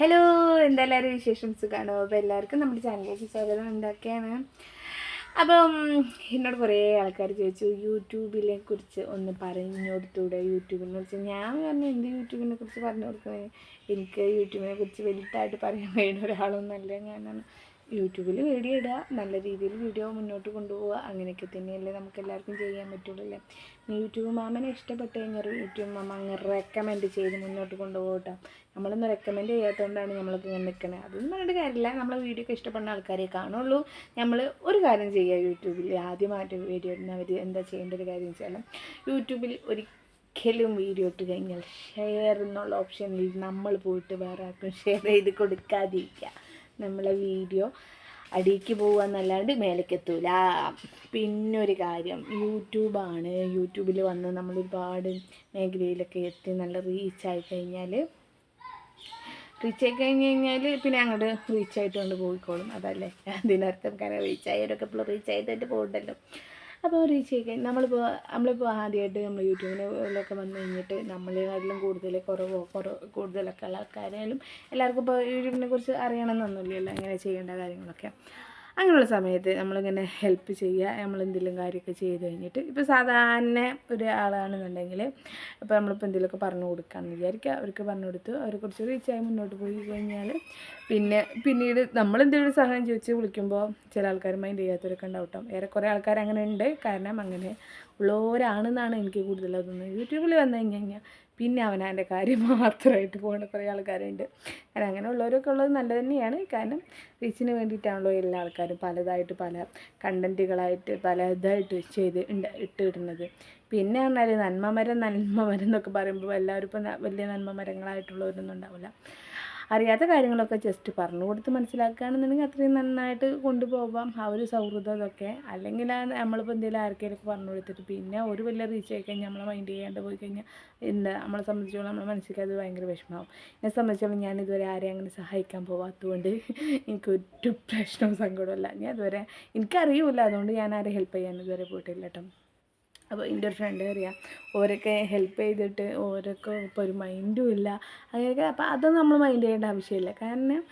Hello എന്തെല്ലാവരും വിശേഷം? സുഖമാണോ അപ്പോൾ എല്ലാവർക്കും നമ്മുടെ ചാനലിലേക്ക് സ്വാഗതം. എന്തൊക്കെയാണ്? അപ്പം എന്നോട് കുറേ ആൾക്കാർ ചോദിച്ചു യൂട്യൂബിനെ കുറിച്ച് ഒന്ന് പറഞ്ഞു കൊടുത്തൂടെ യൂട്യൂബിനെ കുറിച്ച്? ഞാൻ പറഞ്ഞു എന്ത് യൂട്യൂബിനെ കുറിച്ച് പറഞ്ഞു കൊടുക്കുന്നത് എനിക്ക് യൂട്യൂബിനെ കുറിച്ച് വലുതായിട്ട് പറയാൻ കഴിയുന്ന ഒരാളൊന്നുമല്ല ഞാനാണ്. യൂട്യൂബിൽ വീഡിയോ ഇടുക നല്ല രീതിയിൽ വീഡിയോ മുന്നോട്ട് കൊണ്ടുപോവുക അങ്ങനെയൊക്കെ തന്നെയല്ലേ നമുക്ക് എല്ലാവർക്കും ചെയ്യാൻ പറ്റുള്ളൂ അല്ലേ യൂട്യൂബ് മാമനെ ഇഷ്ടപ്പെട്ട് കഴിഞ്ഞാൽ യൂട്യൂബ് മാമ അങ്ങ് റെക്കമെൻഡ് ചെയ്ത് മുന്നോട്ട് കൊണ്ടുപോകട്ടോ നമ്മളൊന്നും റെക്കമെൻഡ് ചെയ്യാത്തതുകൊണ്ടാണ് നമ്മളൊക്കെ ഇങ്ങനെ നിൽക്കുന്നത് അതൊന്നും പറഞ്ഞിട്ട് കാര്യമില്ല. നമ്മൾ വീഡിയോ ഒക്കെ ഇഷ്ടപ്പെടുന്ന ആൾക്കാരെ കാണുള്ളൂ. നമ്മൾ ഒരു കാര്യം ചെയ്യുക യൂട്യൂബിൽ. ആദ്യമായിട്ട് വീഡിയോ ഇടുന്നവർ എന്താ ചെയ്യേണ്ട ഒരു കാര്യം വെച്ചാൽ യൂട്യൂബിൽ ഒരു ഒരിക്കലും വീഡിയോ ഇട്ട് കഴിഞ്ഞാൽ ഷെയർ എന്നുള്ള ഓപ്ഷനിൽ നമ്മൾ പോയിട്ട് വേറെ ആർക്കും ഷെയർ ചെയ്ത് കൊടുക്കാതിരിക്കുക. നമ്മളെ വീഡിയോ അടിക്ക് പോവാന്നല്ലാണ്ട് എന്നല്ലാണ്ട് മേലേക്ക് എത്തൂല പിന്നെ ഒരു കാര്യം യൂട്യൂബാണ്. യൂട്യൂബിൽ വന്ന് നമ്മൾ ഒരുപാട് മേഖലയിലൊക്കെ എത്തി നല്ല റീച്ച് ആയി കഴിഞ്ഞാൽ റീച്ച് ആയി കഴിഞ്ഞ് കഴിഞ്ഞാൽ പിന്നെ അങ്ങോട്ട് റീച്ച് ആയിട്ട് കൊണ്ട് പോയിക്കോളും. അതല്ലേ? അതിനർത്ഥം കാരണം റീച്ച് ആയവരൊക്കെ ഇപ്പോൾ റീച്ച് പോകണ്ടല്ലോ. അപ്പോൾ ആയി കഴിഞ്ഞാൽ നമ്മളിപ്പോൾ നമ്മളിപ്പോൾ ആദ്യമായിട്ട് നമ്മൾ യൂട്യൂബിലൊക്കെ വന്നു കഴിഞ്ഞിട്ട് നമ്മളെക്കാട്ടിലും കൂടുതൽ കുറവോ കുറവ് കൂടുതലൊക്കെ ഉള്ള ആൾക്കാരായാലും എല്ലാവർക്കും ഇപ്പോൾ യൂട്യൂബിനെ കുറിച്ച് അറിയണമെന്നൊന്നുമില്ലല്ലോ എങ്ങനെ ചെയ്യേണ്ട കാര്യങ്ങളൊക്കെ. അങ്ങനെയുള്ള സമയത്ത് നമ്മളിങ്ങനെ ഹെൽപ്പ് ചെയ്യുക നമ്മൾ എന്തെങ്കിലും കാര്യമൊക്കെ ചെയ്ത് കഴിഞ്ഞിട്ട് ഇപ്പോൾ സാധാരണ ഒരു ഒരാളാണെന്നുണ്ടെങ്കിൽ ഇപ്പോൾ നമ്മളിപ്പോൾ എന്തെങ്കിലുമൊക്കെ പറഞ്ഞു കൊടുക്കാമെന്ന് വിചാരിക്കുക. അവർക്ക് പറഞ്ഞു കൊടുത്ത് അവരെ കുറച്ച് റീച്ചായി മുന്നോട്ട് പോയി കഴിഞ്ഞാൽ പിന്നെ പിന്നീട് നമ്മൾ എന്തെങ്കിലും സഹായം ചോദിച്ച് വിളിക്കുമ്പോൾ ചില ആൾക്കാർ മൈൻഡ് ചെയ്യാത്തവരൊക്കെ ഉണ്ടാവട്ടോ. കുറേ ആൾക്കാർ അങ്ങനെ ഉണ്ട്. കാരണം അങ്ങനെ ഉള്ളവരാണെന്നാണ് എനിക്ക് കൂടുതലതൊന്നും യൂട്യൂബിൽ വന്നു കഴിഞ്ഞ് കഴിഞ്ഞാൽ പിന്നെ അവനവന്റെ കാര്യം മാത്രമായിട്ട് പോകുന്ന കുറേ ആൾക്കാരുണ്ട്. കാരണം അങ്ങനെ ഉള്ളവരൊക്കെ ഉള്ളത് നല്ലത് തന്നെയാണ്. കാരണം റീച്ചിന് വേണ്ടിയിട്ടാണല്ലോ എല്ലാ ആൾക്കാരും പലതായിട്ട് പല കണ്ടന്റുകളായിട്ട് പല ഇതായിട്ട് ചെയ്ത് ഉണ്ട് ഇട്ടിടുന്നത് പിന്നെ പറഞ്ഞാൽ നന്മമരം നന്മമരം നന്മ മരം എന്നൊക്കെ പറയുമ്പോൾ എല്ലാവരും ഇപ്പം വലിയ നന്മമരങ്ങളായിട്ടുള്ളവരൊന്നും ഉണ്ടാവില്ല. അറിയാത്ത കാര്യങ്ങളൊക്കെ ജസ്റ്റ് പറഞ്ഞു കൊടുത്ത് മനസ്സിലാക്കുകയാണെന്നുണ്ടെങ്കിൽ അത്രയും നന്നായിട്ട് കൊണ്ടുപോകാം. ആ ഒരു സൗഹൃദം ഇതൊക്കെ. അല്ലെങ്കിൽ നമ്മളിപ്പോൾ എന്തെങ്കിലും ആർക്കെങ്കിലും പറഞ്ഞു കൊടുത്തിട്ട് പിന്നെ ഒരു വലിയ റീച്ച് ആയി കഴിഞ്ഞാൽ നമ്മളെ മൈൻഡ് ചെയ്യാണ്ട് പോയി കഴിഞ്ഞാൽ എന്താ നമ്മളെ സംബന്ധിച്ചോളം നമ്മളെ മനസ്സിലേക്ക് അത് ഭയങ്കര വിഷമമാവും. എന്നെ സംബന്ധിച്ചോളം ഞാൻ ഇതുവരെ ആരെയും അങ്ങനെ സഹായിക്കാൻ പോവാത്തതുകൊണ്ട് എനിക്ക് ഒരു പ്രശ്നവും സങ്കടമല്ല ഞാൻ ഇതുവരെ എനിക്കറിയില്ല. അതുകൊണ്ട് ഞാൻ ആരെയും ഹെൽപ്പ് ചെയ്യാൻ ഇതുവരെ പോയിട്ടില്ല കേട്ടോ. അപ്പോൾ എന്റെ ഒരു ഫ്രണ്ട് അറിയാം ഓരൊക്കെ ഹെൽപ്പ് ചെയ്തിട്ട് ഓരൊക്കെ ഇപ്പോൾ ഒരു മൈൻഡും ഇല്ല. അങ്ങനെയൊക്കെ അപ്പോൾ അത് നമ്മൾ മൈൻഡ് ചെയ്യേണ്ട ആവശ്യമില്ല. കാരണം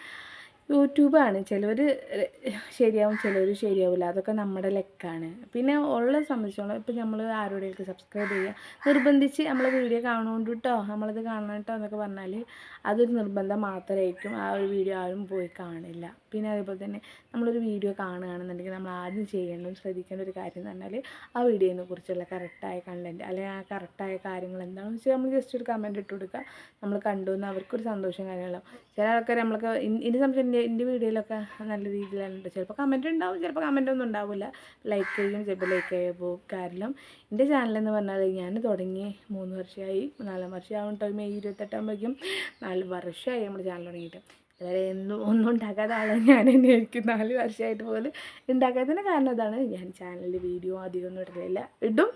യൂട്യൂബാണ് ചിലവർ ശരിയാവും ചിലവർ ശരിയാവില്ല. അതൊക്കെ നമ്മുടെ ലെക്കാണ്. പിന്നെ ഉള്ള സംബന്ധിച്ചോളം ഇപ്പം നമ്മൾ ആരോടെയൊക്കെ സബ്സ്ക്രൈബ് ചെയ്യുക നിർബന്ധിച്ച് നമ്മൾ വീഡിയോ കാണുകൊണ്ടിട്ടോ നമ്മളത് കാണണം കേട്ടോ എന്നൊക്കെ പറഞ്ഞാൽ അതൊരു നിർബന്ധം മാത്രമായിരിക്കും ആ ഒരു വീഡിയോ ആരും പോയി കാണില്ല. പിന്നെ അതേപോലെ തന്നെ നമ്മളൊരു വീഡിയോ കാണുകയാണെന്നുണ്ടെങ്കിൽ നമ്മൾ ആദ്യം ചെയ്യേണ്ടതും ശ്രദ്ധിക്കേണ്ട ഒരു കാര്യം എന്ന് പറഞ്ഞാൽ ആ വീഡിയോനെ കുറിച്ചുള്ള കറക്റ്റായ കണ്ടന്റ് അല്ലെങ്കിൽ ആ കറക്റ്റായ കാര്യങ്ങൾ എന്താണെന്ന് വെച്ചാൽ നമ്മൾ ജസ്റ്റ് ഒരു കമന്റ് ഇട്ട് കൊടുക്കുക. നമ്മൾ കണ്ടു എന്ന് അവർക്കൊരു സന്തോഷം കാര്യങ്ങളും. ചില ആൾക്കാർ നമ്മൾക്ക് ഇനി സംശയം എന്റെ എന്റെ വീഡിയോയിലൊക്കെ നല്ല രീതിയിലാണ് ചിലപ്പോൾ കമന്റ് ഉണ്ടാവും ചിലപ്പോൾ കമന്റ് ഒന്നും ഉണ്ടാവില്ല. ലൈക്ക് ചെയ്യും ചിലപ്പോൾ ലൈക്ക് ചെയ്യാൻ പോകും കാരണം എന്റെ ചാനലെന്ന് പറഞ്ഞാൽ ഞാൻ തുടങ്ങി മൂന്ന് വർഷമായി നാലാം വർഷമാവും ടൈം മെയ് ഇരുപത്തെട്ടാകുമ്പോഴേക്കും നാല് വർഷമായി നമ്മുടെ ചാനൽ തുടങ്ങിയിട്ട്. അതുവരെ എന്നും ഒന്നും ഉണ്ടാക്കാത്ത ഞാൻ തന്നെ ആയിരിക്കും നാല് വർഷമായിട്ട് പോലും ഉണ്ടാക്കാത്തതിന് കാരണം അതാണ്. ഞാൻ ചാനലിൽ വീഡിയോ അധികം ഒന്നും ഇടുന്നില്ല ഇടും.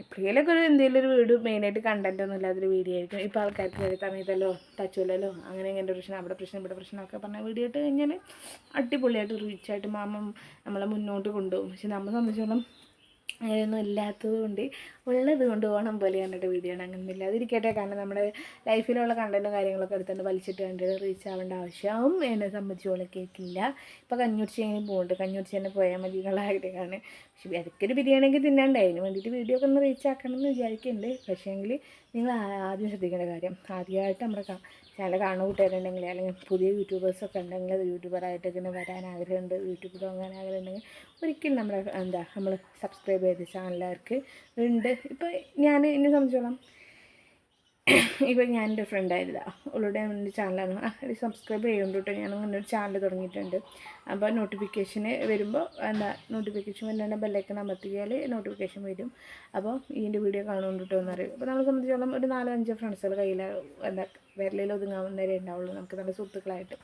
എപ്പോഴെങ്കിലൊക്കെ ഒരു എന്തെങ്കിലും ഒരു വീഡിയോ മെയിനായിട്ട് കണ്ടന്റ് ഒന്നും ഇല്ലാത്തൊരു വീഡിയോ ആയിരിക്കും. ഇപ്പോൾ ആൾക്കാർക്ക് വേണ്ടി തമിഴല്ലോ ടച്ചുമല്ലോ അങ്ങനെ ഇങ്ങനെ പ്രശ്നം അവിടെ പ്രശ്നം ഇവിടെ പ്രശ്നമൊക്കെ പറഞ്ഞാൽ വീഡിയോ ഇട്ട് കഴിഞ്ഞാൽ അടിപൊളിയായിട്ട് റീച്ചായിട്ട് മാമം നമ്മളെ മുന്നോട്ട് കൊണ്ടുപോകും. പക്ഷെ നമ്മൾ സംബന്ധിച്ചോളം അങ്ങനെയൊന്നും ഇല്ലാത്തത് കൊണ്ട് ഉള്ളത് കൊണ്ട് ഓണം പോലെ കണ്ടിട്ട് വീഡിയോ ആണ് അങ്ങനെ ഇല്ലാതിരിക്കട്ടെ കാരണം നമ്മുടെ ലൈഫിലുള്ള കണ്ടന്റും കാര്യങ്ങളൊക്കെ എടുത്തുകൊണ്ട് വലിച്ചിട്ട് കണ്ടിട്ട് റീച്ച് ആവേണ്ട ആവശ്യവും എന്നെ സംബന്ധിച്ചോളം കേൾക്കില്ല ഇപ്പോൾ കഞ്ഞൂർച്ചി അങ്ങനെ പോകുന്നുണ്ട് കഞ്ഞൂർച്ചി തന്നെ പോയാൽ മതി എന്നുള്ള ആഗ്രഹമാണ്. പക്ഷേ ഇടയ്ക്കൊരു ബിരിയാണിയൊക്കെ തിന്നാണ്ടേ അതിന് വേണ്ടിയിട്ട് വീഡിയോ ഒക്കെ ഒന്ന് റീച്ച് ആക്കണം എന്ന് വിചാരിക്കുന്നുണ്ട് പക്ഷേങ്കിൽ നിങ്ങൾ ആദ്യം ശ്രദ്ധിക്കേണ്ട കാര്യം ആദ്യമായിട്ട് നമ്മുടെ ചാനൽ കാണുന്ന കൂട്ടുകാരുണ്ടെങ്കിൽ അല്ലെങ്കിൽ പുതിയ യൂട്യൂബേഴ്സൊക്കെ ഉണ്ടെങ്കിൽ യൂട്യൂബറായിട്ട് ഇങ്ങനെ വരാൻ ആഗ്രഹമുണ്ട്. യൂട്യൂബ് തുടങ്ങാൻ ആഗ്രഹമുണ്ടെങ്കിൽ ഒരിക്കലും നമ്മുടെ എന്താ നമ്മൾ സബ്സ്ക്രൈബ് ചെയ്ത ചാനലുകാർക്ക് ഉണ്ട്. ഇപ്പോൾ ഞാൻ എന്നെ സംബന്ധിച്ചോളം ഇപ്പോൾ ഞാൻ എന്റെ ഫ്രണ്ടായിരുന്ന അവളുടെ എന്റെ ചാനലാണ് ഇത് സബ്സ്ക്രൈബ് ചെയ്യുന്നുണ്ട് കേട്ടോ ഞാൻ അങ്ങനെ ഒരു ചാനൽ തുടങ്ങിയിട്ടുണ്ട്. അപ്പോൾ നോട്ടിഫിക്കേഷന് വരുമ്പോൾ എന്താ നോട്ടിഫിക്കേഷൻ വരുന്ന ബെല്ലൈക്കൺ അമർത്തിയാൽ നോട്ടിഫിക്കേഷൻ വരും. അപ്പോൾ ഇതിന്റെ വീഡിയോ കാണുന്നുണ്ട് കേട്ടോ എന്നറിയും അപ്പോൾ നമ്മളെ സംബന്ധിച്ചോളം ഒരു നാലോ അഞ്ചോ ഫ്രണ്ട്സുകൾ കയ്യിൽ എന്താ വിരലിൽ ഒതുങ്ങാവുന്നവരെ ഉണ്ടാവുള്ളൂ നമുക്ക് നല്ല സുഹൃത്തുക്കളായിട്ട്.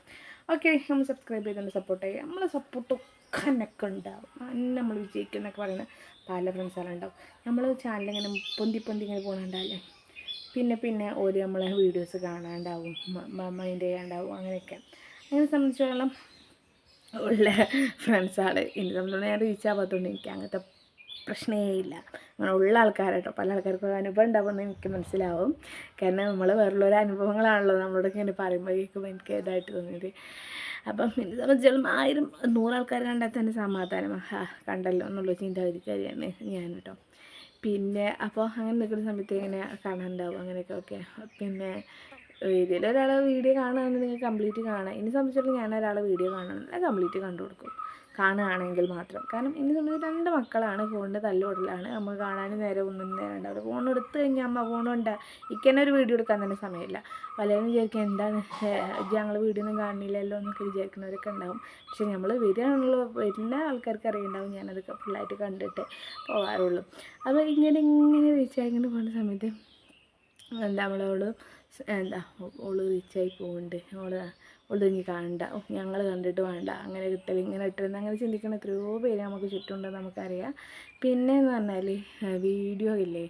ഓക്കെ നമ്മൾ സബ്സ്ക്രൈബ് ചെയ്തുകൊണ്ട് സപ്പോർട്ട് ചെയ്യുക. നമ്മളെ സപ്പോർട്ടൊക്കെ എന്നൊക്കെ ഉണ്ടാവും. അന്ന് നമ്മൾ വിജയിക്കും എന്നൊക്കെ പറയുന്ന പല ഫ്രണ്ട്സുകളുണ്ടാവും നമ്മൾ ചാനലിങ്ങനെ പൊന്തി പൊന്തി ഇങ്ങനെ പോകുന്നുണ്ടല്ലേ പിന്നെ പിന്നെ ഒരു നമ്മളെ വീഡിയോസ് കാണാണ്ടാവും മൈൻഡ് ചെയ്യാണ്ടാവും അങ്ങനെയൊക്കെ. അങ്ങനെ സംബന്ധിച്ചിടത്തോളം ഉള്ള ഫ്രണ്ട്സാണ്. എന്നെ സംബന്ധിച്ചോളം ഞാൻ റീച്ച് ആവാത്തതുകൊണ്ട് എനിക്ക് അങ്ങനത്തെ പ്രശ്നമേ ഇല്ല. അങ്ങനെ ഉള്ള ആൾക്കാരായിട്ടോ പല ആൾക്കാർക്കും അനുഭവം ഉണ്ടാവുമെന്ന് എനിക്ക് മനസ്സിലാവും. കാരണം നമ്മൾ വേറുള്ളൊരു അനുഭവങ്ങളാണല്ലോ നമ്മളോട് ഇങ്ങനെ പറയുമ്പോൾ കേൾക്കുമ്പോൾ എനിക്ക് ഇതായിട്ട് തോന്നിയത്. അപ്പം എന്നെ സംബന്ധിച്ചാലും ആയിരം നൂറാൾക്കാർ കണ്ടാൽ തന്നെ സമാധാനം. കണ്ടല്ലോ എന്നുള്ള ചിന്താഗതിക്കാരിയാണ് ഞാൻ കേട്ടോ പിന്നെ അപ്പോൾ അങ്ങനെ നിൽക്കുന്ന സമയത്ത് ഇങ്ങനെ കാണാനുണ്ടാവും അങ്ങനെയൊക്കെ ഓക്കെ പിന്നെ ഇതിൽ ഒരാളെ വീഡിയോ കാണുകയാണെന്നുണ്ടെങ്കിൽ കംപ്ലീറ്റ് കാണുക. എന്നെ സംബന്ധിച്ചിടത്തോളം ഞാൻ ഒരാളെ വീഡിയോ കാണുകയാണെന്നുണ്ടെങ്കിൽ കംപ്ലീറ്റ് കണ്ടു കൊടുക്കും. കാണുകയാണെങ്കിൽ മാത്രം. കാരണം എന്നെ സംബന്ധിച്ച് രണ്ട് മക്കളാണ്. ഫോണിന്റെ തല്ലുകൊടലാണ് നമ്മൾ കാണാനും നേരെ ഒന്നും നേരം ഉണ്ടാവില്ല ഫോൺ എടുത്തു കഴിഞ്ഞാൽ അമ്മ ഫോണുണ്ട് ഇക്കന്നെ ഒരു വീഡിയോ എടുക്കാൻ തന്നെ സമയമില്ല. പലരും വിചാരിക്കും എന്താണ്? ഞങ്ങൾ വീഡിയോ ഒന്നും കാണില്ലല്ലോ എന്നൊക്കെ വിചാരിക്കുന്നവരൊക്കെ ഉണ്ടാവും. പക്ഷേ നമ്മൾ വരികയാണല്ലോ എല്ലാ ആൾക്കാർക്കും അറിയുണ്ടാവും ഞാനതൊക്കെ ഫുള്ളായിട്ട് കണ്ടിട്ട് പോകാറുള്ളൂ അപ്പോൾ ഇങ്ങനെ ഇങ്ങനെ വിചാരിക്കുന്ന പോകുന്ന സമയത്ത് എന്താ നമ്മളോട് എന്താ ഓൾ റീച്ചായി പോകുന്നുണ്ട് ഓൾ ഓൾ ഇനി കാണണ്ട ഞങ്ങൾ കണ്ടിട്ട് വേണ്ട. അങ്ങനെ കിട്ടൽ ഇങ്ങനെ കിട്ടരുത് അങ്ങനെ ചിന്തിക്കുന്ന എത്രയോ പേര് നമുക്ക് ചുറ്റുമുണ്ടെന്ന് നമുക്കറിയാം. പിന്നെ എന്ന് പറഞ്ഞാൽ വീഡിയോ ഇല്ലേ?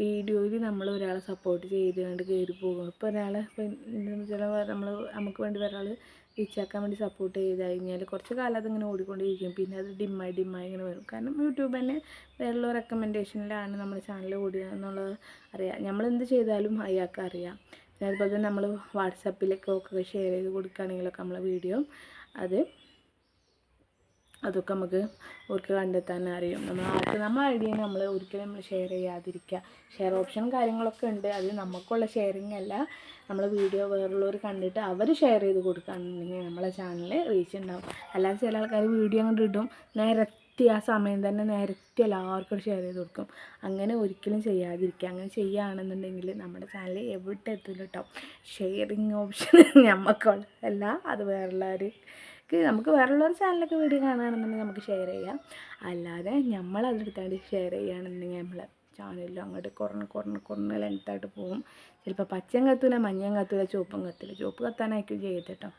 വീഡിയോയിൽ നമ്മൾ ഒരാളെ സപ്പോർട്ട് ചെയ്ത് ചെയ്തുകൊണ്ട് കയറി പോകും ഇപ്പോൾ ഒരാളെ ചില നമ്മൾ നമുക്ക് വേണ്ടി ഒരാൾ റീച്ചാക്കാൻ വേണ്ടി സപ്പോർട്ട് ചെയ്ത് കഴിഞ്ഞാൽ കുറച്ച് കാലം അതിങ്ങനെ ഓടിക്കൊണ്ടിരിക്കും. പിന്നെ അത് ഡിമ്മായി ഡിമ്മായി ഇങ്ങനെ വരും. കാരണം യൂട്യൂബ് തന്നെ വേറുള്ള റെക്കമെൻഡേഷനിലാണ് നമ്മുടെ ചാനൽ ഓടുക എന്നുള്ളത് അറിയാം. നമ്മൾ എന്ത് ചെയ്താലും അയാൾക്ക് അറിയാം. പിന്നെ അതുപോലെ തന്നെ നമ്മൾ വാട്സപ്പിലൊക്കെ ഒക്കെ ഷെയർ ചെയ്ത് കൊടുക്കുകയാണെങ്കിലൊക്കെ നമ്മളെ വീഡിയോ അത് അതൊക്കെ നമുക്ക് അവർക്ക് കണ്ടെത്താൻ അറിയും. നമ്മൾ ആർക്ക് നമ്മൾ ഐഡിയ നമ്മൾ ഒരിക്കലും നമ്മൾ ഷെയർ ചെയ്യാതിരിക്കുക. ഷെയർ ഓപ്ഷൻ കാര്യങ്ങളൊക്കെ ഉണ്ട്. അത് നമുക്കുള്ള ഷെയറിങ് അല്ല. നമ്മൾ വീഡിയോ വേറുള്ളവർ കണ്ടിട്ട് അവർ ഷെയർ ചെയ്ത് കൊടുക്കുകയാണെന്നുണ്ടെങ്കിൽ നമ്മളെ ചാനലിൽ റീച്ച് ഉണ്ടാവും. അല്ലാതെ ചില ആൾക്കാർ വീഡിയോ അങ്ങോട്ട് ഇടും. നേരത്തെ ആ സമയം തന്നെ നേരത്തെ എല്ലാവർക്കും ഷെയർ ചെയ്ത് കൊടുക്കും. അങ്ങനെ ഒരിക്കലും ചെയ്യാതിരിക്കുക. അങ്ങനെ ചെയ്യുകയാണെന്നുണ്ടെങ്കിൽ നമ്മുടെ ചാനൽ എവിടെ എത്തില്ല കേട്ടോ ഷെയറിങ് ഓപ്ഷൻ നമുക്കുള്ളതല്ല അത് വേറുള്ളവർ നമുക്ക് നമുക്ക് വേറുള്ളൊരു ചാനലൊക്കെ വീഡിയോ കാണുകയാണെന്നുണ്ടെങ്കിൽ നമുക്ക് ഷെയർ ചെയ്യാം. അല്ലാതെ നമ്മൾ ഷെയർ ചെയ്യുകയാണെന്നുണ്ടെങ്കിൽ നമ്മൾ ചാനലിലും അങ്ങോട്ട് കുറഞ്ഞ് കുറഞ്ഞ് കുറഞ്ഞ് ലെങ്ത്തായിട്ട് പോകും. ചിലപ്പോൾ പച്ചയും കത്തൂല മഞ്ഞയും കത്തൂല ചുവപ്പും കത്തില്ല ചുവപ്പ് കത്താനായിരിക്കും ചെയ്ത് കേട്ടോ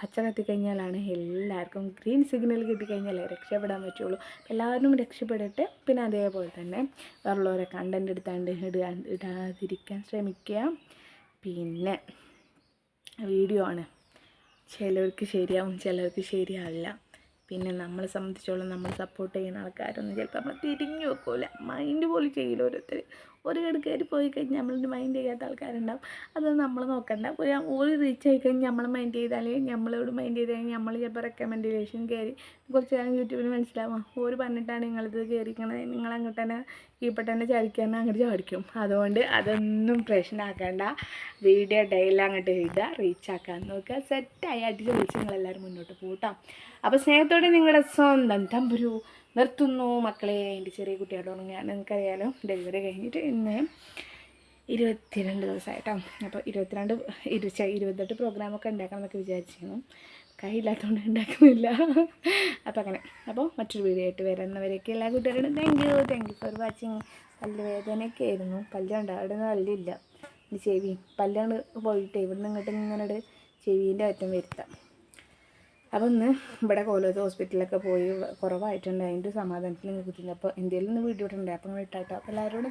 പച്ച കത്തിക്കഴിഞ്ഞാലാണ് എല്ലാവർക്കും ഗ്രീൻ സിഗ്നൽ കിട്ടിക്കഴിഞ്ഞാലേ രക്ഷപ്പെടാൻ പറ്റുള്ളൂ. എല്ലാവരും രക്ഷപ്പെടട്ടെ. പിന്നെ അതേപോലെ തന്നെ വേറുള്ളവരെ കണ്ടന്റ് എടുത്താണ്ട് ഇടാതിരിക്കാൻ ശ്രമിക്കുക. പിന്നെ വീഡിയോ ആണ്. ചിലർക്ക് ശരിയാവും ചിലർക്ക് ശരിയാവില്ല. പിന്നെ നമ്മളെ സംബന്ധിച്ചോളം നമ്മൾ സപ്പോർട്ട് ചെയ്യുന്ന ആൾക്കാരൊന്നും ചിലപ്പോൾ നമ്മൾ തിരിഞ്ഞു വെക്കില്ല മൈൻഡ് പോലും ചെയ്യില്ല ഓരോരുത്തർ ഒരു കയറി പോയി കഴിഞ്ഞാൽ നമ്മളൊരു മൈൻഡ് ചെയ്യാത്ത ആൾക്കാരുണ്ടാവും. അത് നമ്മൾ നോക്കണ്ട. ഒരു ഒരു റീച്ച് ആയി കഴിഞ്ഞാൽ നമ്മൾ മൈൻഡ് ചെയ്താൽ നമ്മളോട് മൈൻഡ് ചെയ്ത് കഴിഞ്ഞാൽ നമ്മൾ ചിലപ്പോൾ റെക്കമെൻഡേഷൻ കയറി കുറച്ച് കാലം യൂട്യൂബിൽ മനസ്സിലാവും. ഓര് പറഞ്ഞിട്ടാണ് നിങ്ങളിത് കയറിക്കണത് നിങ്ങൾ അങ്ങോട്ട് തന്നെ കീപ്പിട്ട് തന്നെ ചാടിക്കാൻ അങ്ങോട്ട് ചാടിക്കും. അതുകൊണ്ട് അതൊന്നും പ്രശ്നമാക്കണ്ട വീഡിയോ ഡെയിലി അങ്ങോട്ട് എഴുതുക റീച്ച് ആക്കാൻ നോക്കുക സെറ്റായി അടിച്ച് വിളിച്ച് നിങ്ങളെല്ലാവരും മുന്നോട്ട് പോകട്ടോ അപ്പോൾ സ്നേഹത്തോടെ നിങ്ങളുടെ സ്വന്തം തമ്പുരു നിർത്തുന്നു മക്കളെ എന്റെ ചെറിയ കുട്ടിയോട് ഞാൻ നിങ്ങൾക്കറിയാലോ ഡെലിവറി കഴിഞ്ഞിട്ട് ഇന്ന് ഇരുപത്തിരണ്ട് ദിവസമായിട്ടോ. അപ്പോൾ ഇരുപത്തിരണ്ട് ഇരു ഇരുപത്തെട്ട് പ്രോഗ്രാമൊക്കെ ഉണ്ടാക്കണം എന്നൊക്കെ വിചാരിച്ചിരുന്നു. കൈയില്ലാത്തതുകൊണ്ട് ഉണ്ടാക്കുന്നില്ല. അപ്പോൾ അങ്ങനെ. അപ്പോൾ മറ്റൊരു വീഡിയോ ആയിട്ട് വരുന്നവരൊക്കെ എല്ലാ കുട്ടികളോടും thank you thank you for watching പല്ല് വേദനയൊക്കെ ആയിരുന്നു. പല്ലുണ്ട് അവിടെ നിന്ന് പല്ലില്ല ചെവി പല്ലാണ് പോയിട്ട് ഇവിടുന്ന് ഇങ്ങോട്ട് ഇങ്ങനെ ചെവീന്റെ അറ്റം വരുത്താം. അപ്പോൾ ഇന്ന് ഇവിടെ കോലേജ് ഹോസ്പിറ്റലിലൊക്കെ പോയി കുറവായിട്ടുണ്ട്. അതിന്റെ സമാധാനത്തിൽ നിങ്ങൾക്ക് അപ്പോൾ ഇന്ത്യയിൽ നിന്ന് വീട്ടിലോട്ടുണ്ട് അപ്പം അപ്പോൾ അപ്പോൾ എല്ലാവരോടും